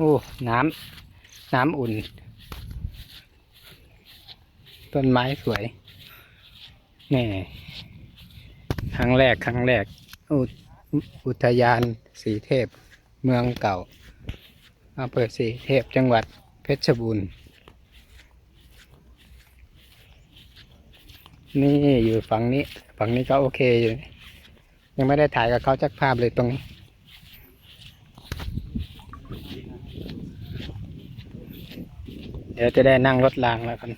โอ้ น้ำ น้ำอุ่น ต้นไม้สวย นี่ ครั้งแรก ครั้งแรก อุอุทยานสีเทพ เมืองเก่าอำเภอสีเทพ จังหวัดเพชรบูรณ์ นี่อยู่ฝั่งนี้ ฝั่งนี้ก็โอเคอยู่ ยังไม่ได้ถ่ายกับเขาจักภาพเลยตรงนี้ ดี๋ยวจะได้นั่งรถรางแล้วกัน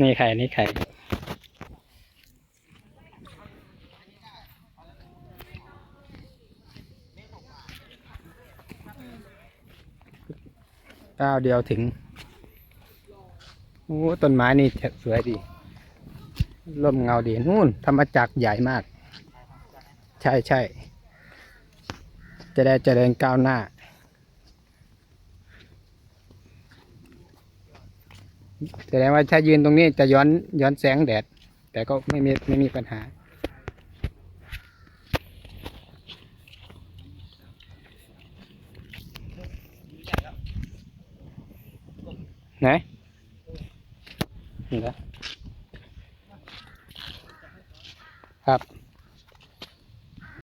นี่ใครนี่ใค ก้าวเดียวถึง โอ้ต้นไม้นี่สวยดี ร่มเงาดีนู่นธรรมจักรใหญ่มาก ใช่ใช่ จะได้เจริญก้าวหน้า แสดงว่าถ้ายืนตรงนี้จะย้อนย้อนแสงแดด แต่ก็ไม่มีไม่มีปัญหา ไหนนี่นะครับ